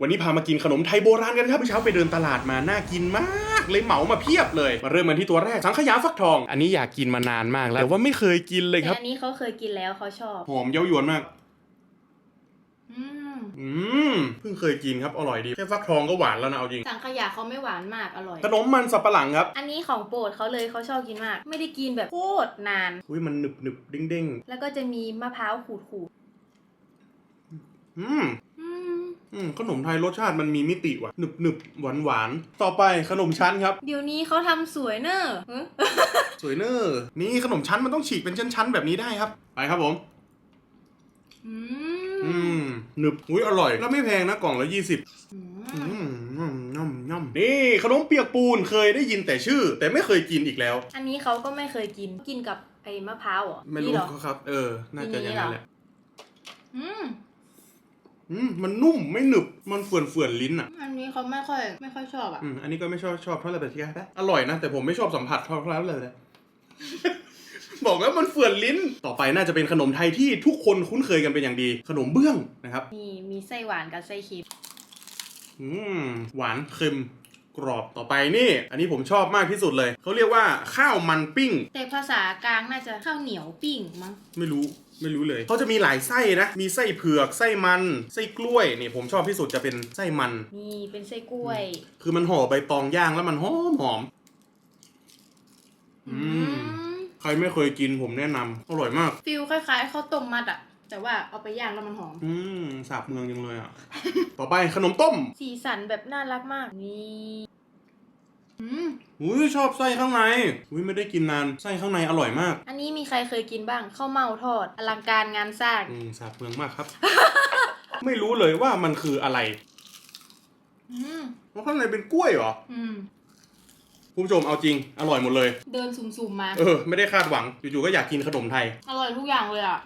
วันนี้พามากินขนมไทยโบราณกันครับเมื่อเช้าไปเดินตลาดมาน่ากินมากเลยเหมามาเพียบเลยมาเริ่มกันที่ตัวแรกสังขยาฟักทอง อันนี้อยากกินมานานมากแล้วแต่ว่าไม่เคยกินเลยคแต่รับอันนี้เขาเคยกินแล้วเขาชอบหอมเย้ายวนมากอืมอืมเพิ่งเคยกินครับอร่อยดีแค่ฟักทองก็หวานแล้วนะเอาจริงสังขยาเขาไม่หวานมากอร่อยขนมมันสับปะหลังครับ อันนี้ของโปรดเขาเลยเขาชอบกินมาก ไม่ได้กินแบบโคตรนานอุ้ยมันหนึบหนึบเด้งเด้งแล้วก็จะมีมะพร้าวขูดขูดๆอืมๆอืมอืม ขนมไทยรสชาติมันมีมิติว่ะหนึบหนึบหวานหวานๆต่อไปขนมชั้นครับ เดี๋ยวนี้เขาทำสวยเนอะเอ้อสวยเนอร์นี่ขนมชั้นมันต้องฉีกเป็นชั้นๆแบบนี้ได้ครับ ไปครับผม อือืมมหนึบอุ้ยอร่อย แล้วไม่แพงนะกล่องละยี่สิบ อือืมมย่ำย่ำย่ำนี่ขนมเปียกปูนเคยได้ยินแต่ชื่อ แต่ไม่เคยกินอีกแล้ว อันนี้เขาก็ไม่เคยกินกินกับไอ้มะพร้าวเหรอไม่นี่รู้เหรอ ครับ เออ น่าจะอย่างนั้นแหละอืม อืมมันนุ่มไม่หนึบมันเฟื่อนเฟื่อนๆลิ้นอะ อันนี้เขาไม่ค่อยไม่ค่อยชอบอะ อืมอันนี้ก็ไม่ชอบชอบเท่าไหร่แต่ที่ได้อร่อยนะ แต่ผมไม่ชอบสัมผัสเท่าไหร่เลย บอกแล้วมันเฟื่อนลิ้น ต่อไปน่าจะเป็นขนมไทยที่ทุกคนคุ้นเคยกันเป็นอย่างดี ขนมเบื้องนะครับ มีมีไส้หวานกับไส้เค็มอืมหวานเค็มกรอบต่อไปนี่ อันนี้ผมชอบมากที่สุดเลย เขาเรียกว่าข้าวมันปิ้ง แต่ภาษากลางน่าจะข้าวเหนียวปิ้งมั้งไม่รู้ ไม่รู้เลยเขาจะมีหลายไส้นะ มีไส้เผือกไส้มันไส้กล้วยนี่ผมชอบที่สุดจะเป็นไส้มัน นี่เป็นไส้กล้วย คือมันห่อใบตองย่างแล้วมันหอมหอมอืมมใครไม่เคยกินผมแนะนำอร่อยมาก ฟิลคล้ายๆข้าวต้มมัดอะแต่ว่าเอาไปย่างแล้วมันหอม อืมสาบเมืองจังเลยอะ ต่อไปขนมต้ม สีสันแบบน่ารักมาก นี่ อืมอุ้ยชอบไส้ข้างในอุ้ยไม่ได้กินนานไส้ข้างในอร่อยมาก อันนี้มีใครเคยกินบ้างข้าวเมาทอด อลังการงานสร้างอืมสาบเมืองมากครับ ไม่รู้เลยว่ามันคืออะไรอืมเพราะข้างในเป็นกล้วยเหรออืมคุณผู้ชมเอาจริงอร่อยหมดเลย เดินสุ่มๆมา เออ ไม่ได้คาดหวังอยู่ๆก็อยากกินขนมไทย อร่อยทุกอย่างเลยอะ